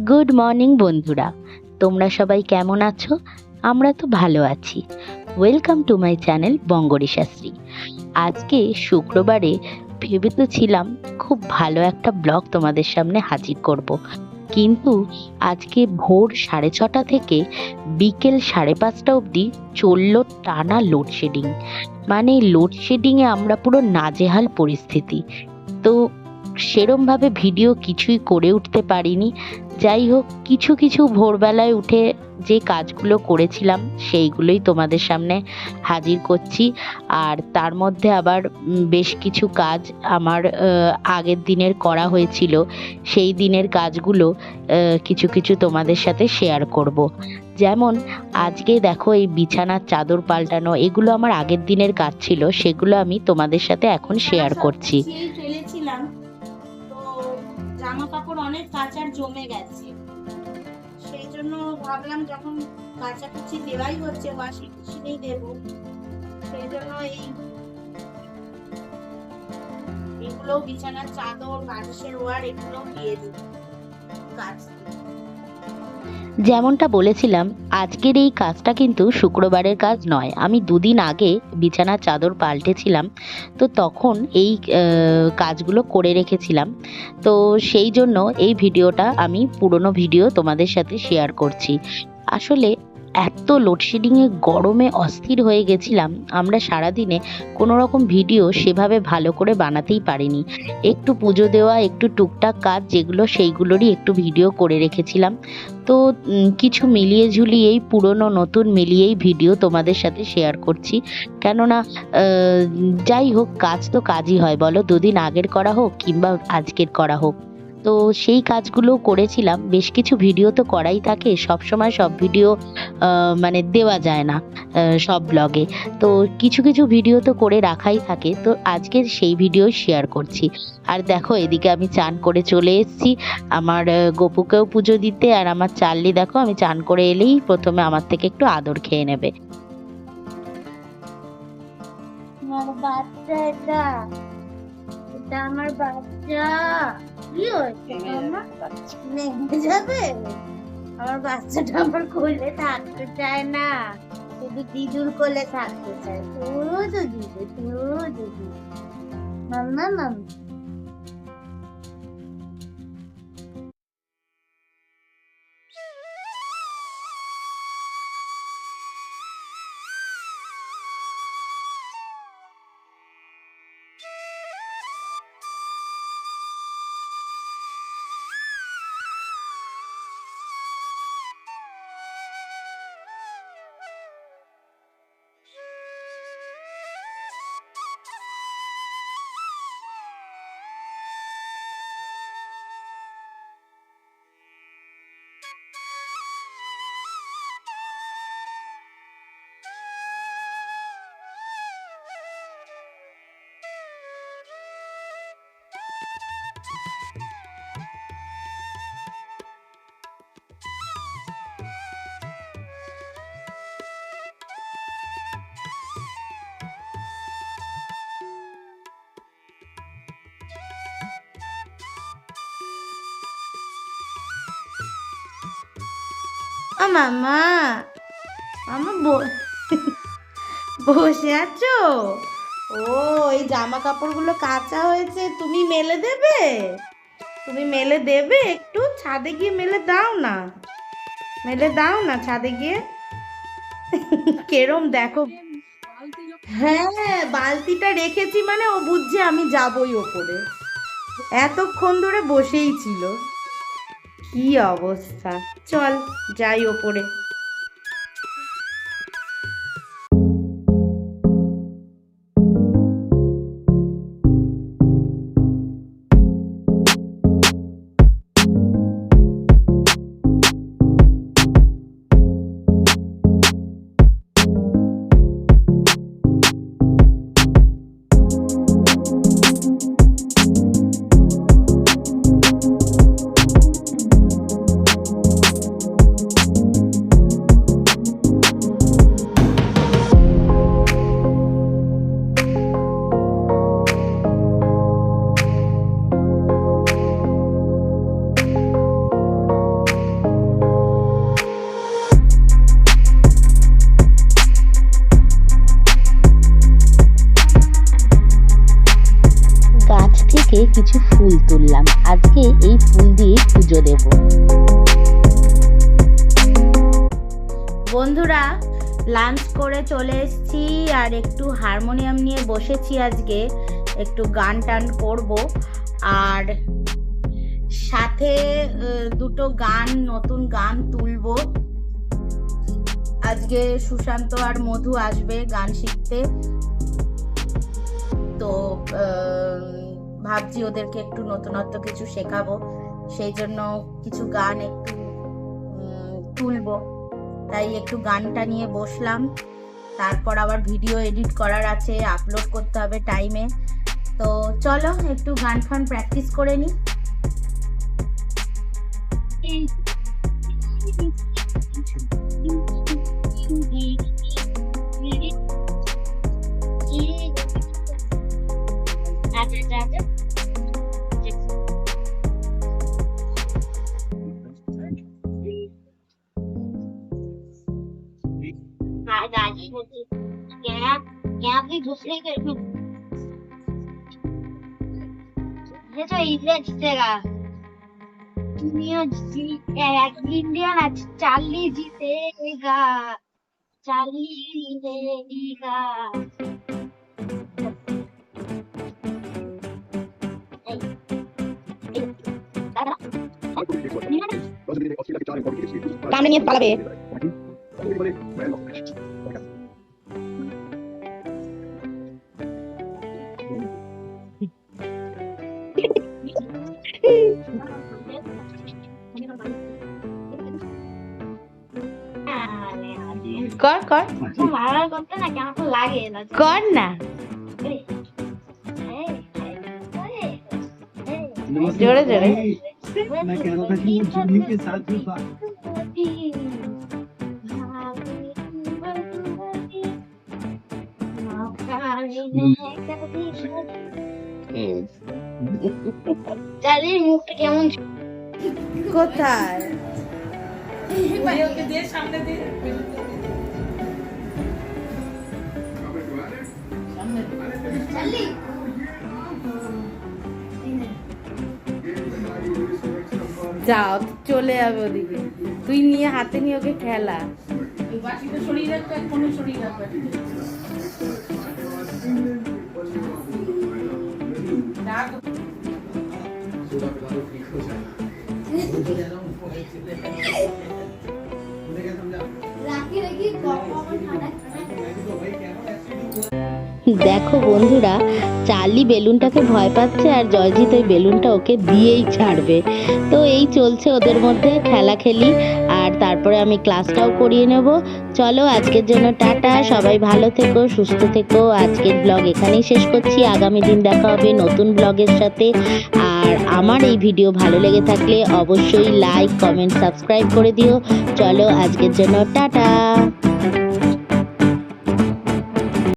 Good morning বন্ধুরা। তোমরা সবাই কেমন আছো? আমরা তো ভালো আছি। ওয়েলকাম টু মাই চ্যানেল বঙ্গরি শাস্ত্রী আজকে শুক্রবারে ভেবে তো ছিলাম খুব ভালো একটা ব্লগ তোমাদের সামনে হাজির করব। কিন্তু আজকে ভোর সাড়ে ছটা থেকে বিকেল সাড়ে পাঁচটা অবধি চলল টানা লোডশেডিং মানে লোডশেডিংয়ে আমরা পুরো নাজেহাল পরিস্থিতি। তো সেরমভাবে ভিডিও কিছুই করে উঠতে পারিনি। যাই হোক, কিছু কিছু ভোরবেলায় উঠে যে কাজগুলো করেছিলাম, সেইগুলোই তোমাদের সামনে হাজির করছি। আর তার মধ্যে আবার বেশ কিছু কাজ আমার আগের দিনের করা হয়েছিল। সেই দিনের কাজগুলো কিছু কিছু তোমাদের সাথে শেয়ার করব। যেমন, আজকে দেখো এই বিছানার চাদর পাল্টানো, এগুলো আমার আগের দিনের কাজ ছিল, সেগুলো আমি তোমাদের সাথে এখন শেয়ার করছি। জামা কাপড় অনেক কাচার জমে গেছে। সেই জন্য ভাবলাম যখন কাঁচা কুচি দেওয়াই হচ্ছে ওয়াশিং মেশিনেই দেব। সেই জন্য এই এগুলো বিছানার চাদর, বালিশের ওয়ার এগুলো দিয়ে দেব কাজ যেমনটা বলেছিলাম, আজকের এই কাজটা কিন্তু শুক্রবারের কাজ নয়। আমি দুদিন আগে বিছানার চাদর পাল্টেছিলাম, তো তখন এই কাজগুলো করে রেখেছিলাম। তো সেই জন্য এই ভিডিওটা আমি পুরনো ভিডিও তোমাদের সাথে শেয়ার করছি। আসলে এত লোডশেডিংয়ে গরমে অস্থির হয়ে গেছিলাম, আমরা সারাদিনে কোনো রকম ভিডিও সেভাবে ভালো করে বানাতেই পারিনি। একটু পুজো দেওয়া, একটু টুকটাক কাজ, যেগুলো সেইগুলোরই একটু ভিডিও করে রেখেছিলাম। তো কিছু মিলিয়ে ঝুলিয়েই পুরনো, নতুন মিলিয়েই ভিডিও তোমাদের সাথে শেয়ার করছি। কেননা যাই হোক, কাজ তো কাজই হয়, বলো। দুদিন আগের করা হোক কিংবা আজকের করা হোক। তো সেই কাজগুলো করেছিলাম। বেশ কিছু ভিডিও তো করাই থাকে। সব সময় সব ভিডিও মানে দেওয়া যায় না সব ব্লগে তো কিছু কিছু ভিডিও তো করে রাখাই থাকে। তো আজকের সেই ভিডিও শেয়ার করছি। আর দেখো, এদিকে আমি চান করে চলে এসেছি। আমার গোপুকেও পুজো দিতে আর আমার চার্লি দেখো, আমি চান করে এলেই প্রথমে আমার থেকে একটু আদর খেয়ে নেবে। আমার বাচ্চা এটা আমার বাচ্চা। কি হয়েছে নেমে যাবে আমার বাচ্চাটা আমার কোলে থাকতে চায় না। শুধু দিদুর কোলে থাকতে চায়। শুধু দিদু শুধু দিদু না মাম্মা ও মামা। মামা বসে আছো? ও, এই জামা কাপড়গুলো কাঁচা হয়েছে, তুমি মেলে দেবে? তুমি মেলে দেবে? একটু ছাদে গিয়ে মেলে দাও না। মেলে দাও না ছাদে গিয়ে। কেরম দেখো। হ্যাঁ বালতিটা রেখেছি মানে ও বুঝছে আমি যাবই ওপরে। এতক্ষণ ধরে বসেই ছিল। কি অবস্থা? চল যাই ওপরে। কিছু ফুল তুললাম। আজকে এই ফুল দিয়ে পুজো দেবো। বন্ধুরা লাঞ্চ করে চলে এসেছি আর একটু হারমোনিয়াম নিয়ে বসেছি আজকে। একটু গান টান করব। আর সাথে দুটো গান, নতুন গান তুলবো। আজকে সুশান্ত আর মধু আসবে গান শিখতে। ভাবছি ওদেরকে একটু নতুনত্ব কিছু শেখাবো। সেই জন্য কিছু গান একটু তুলবো। তাই একটু গানটা নিয়ে বসলাম। তারপর আবার ভিডিও এডিট করার আছে আপলোড করতে হবে টাইমে তো চলো একটু গান ফান প্র্যাকটিস করে নিই यहाँ पे घुसने के ये तो इंडिया जीतेगा दुनिया जीतेगा इंडिया ना चार्ली जीतेगा चार्ली जीतेगा সামনে নিয়ে পালাবে কর কর। কর না। জোরে জোরে। মুখটা কেমন কোথায়? দিয়ে সামনে দিয়ে। যাও চলে যাবে ওদিকে। তুই নিয়ে হাতে নিয়ে ওকে খেলা। দেখো বন্ধুরা, চার্লি বেলুনটাকে ভয় পাচ্ছে আর জয়জিৎ ওই বেলুনটা ওকে দিয়েই ছাড়বে। তো এই চলছে ওদের মধ্যে খেলা খেলি, আর তারপরে আমি ক্লাসটাও করিয়ে নেব। চলো, আজকের জন্য টাটা, সবাই ভালো থেকো, সুস্থ থেকো। আজকের ব্লগ এখানেই শেষ করছি। আগামী দিন দেখা হবে নতুন ব্লগের সাথে। আর আমার এই ভিডিও ভালো লেগে থাকলে অবশ্যই লাইক, কমেন্ট, সাবস্ক্রাইব করে দিও। চলো, আজকের জন্য টাটা।